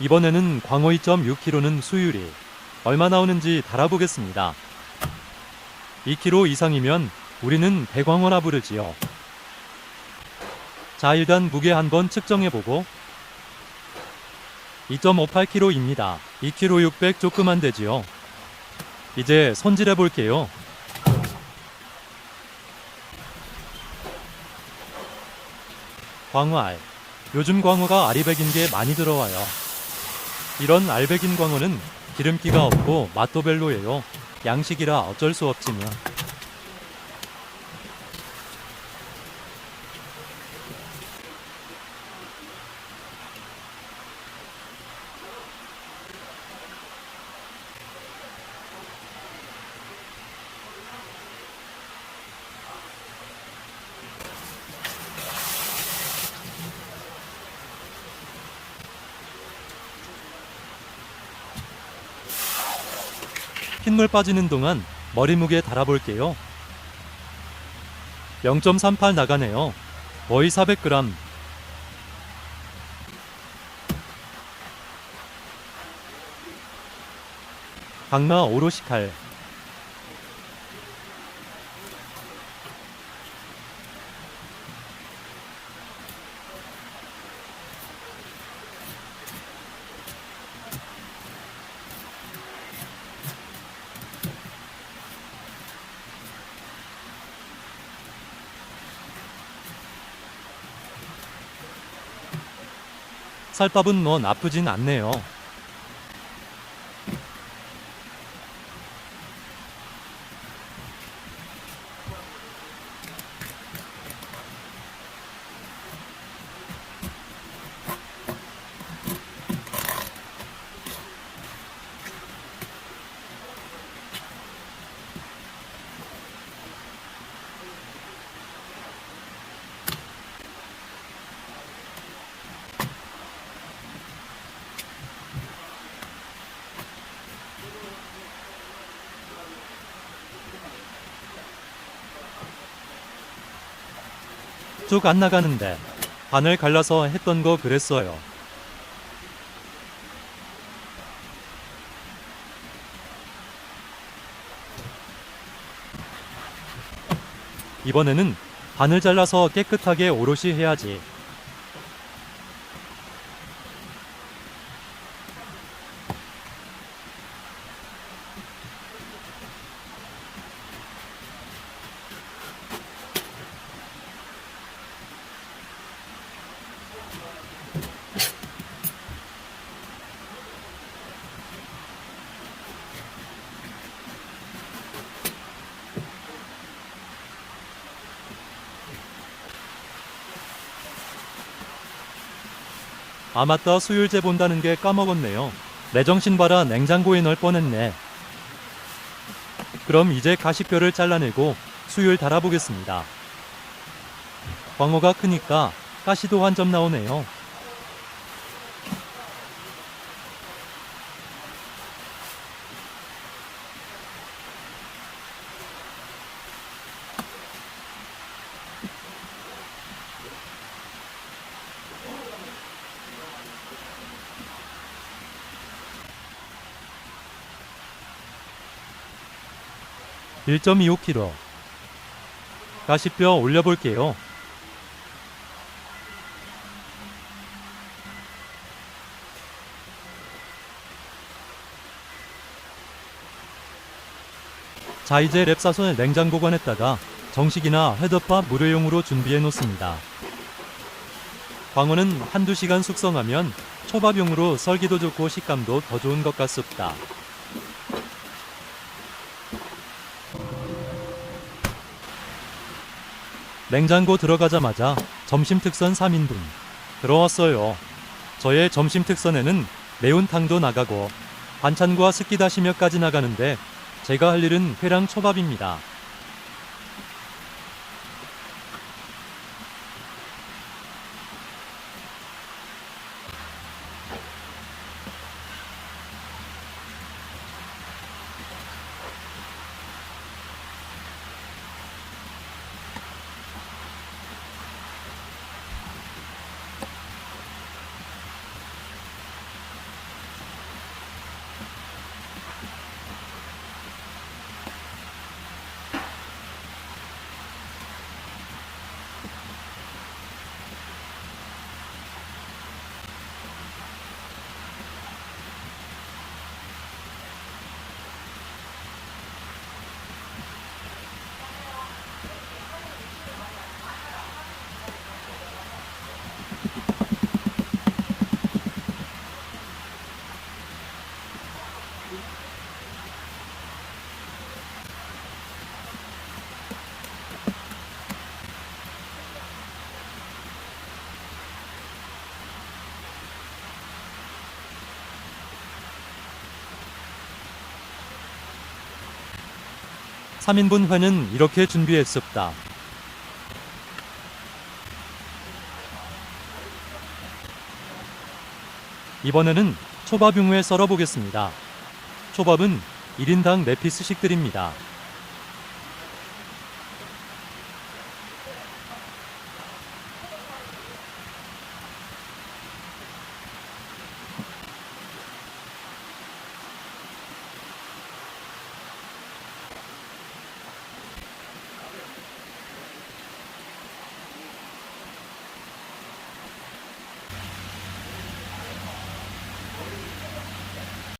이번에는 광어 2.6kg는 수율이 얼마 나오는지 달아보겠습니다. 2kg 이상이면 우리는 대광어라 부르지요. 자, 일단 무게 한번 측정해보고 2.58kg입니다. 2kg 600 조금 안 되지요. 이제 손질해 볼게요. 광어알. 요즘 광어가 아리백인 게 많이 들어와요. 이런 알백인 광어는 기름기가 없고 맛도 별로예요. 양식이라 어쩔 수 없지만. 핏물 빠지는 동안 머리 무게 달아볼게요. 0.38 나가네요. 거의 400g. 강나 오롯이 칼. 살밥은 뭐 나쁘진 않네요. 쭉 안 나가는데 반을 갈라서 했던 거 그랬어요. 이번에는 반을 잘라서 깨끗하게 오롯이 해야지. 아 맞다 수율제 본다는 게 까먹었네요. 내 정신 봐라 냉장고에 넣을 뻔했네. 그럼 이제 가시뼈를 잘라내고 수율 달아보겠습니다. 광어가 크니까 가시도 한 점 나오네요. 일2 5 k g 가시뼈 올려볼게요. 자 이제 랩사선을 냉장 보관했다가 정식이나 헤드팝 무료용으로 준비해 놓습니다. 광어는 한두 시간 숙성하면 초밥용으로 썰기도 좋고 식감도 더 좋은 것 같습니다. 냉장고 들어가자마자 점심 특선 3인분 들어왔어요. 저의 점심 특선에는 매운탕도 나가고 반찬과 스키다시며까지 나가는데 제가 할 일은 회랑 초밥입니다. 3인분 회는 이렇게 준비했었다. 이번에는 초밥용에 썰어보겠습니다. 초밥은 1인당 4피스씩 드립니다.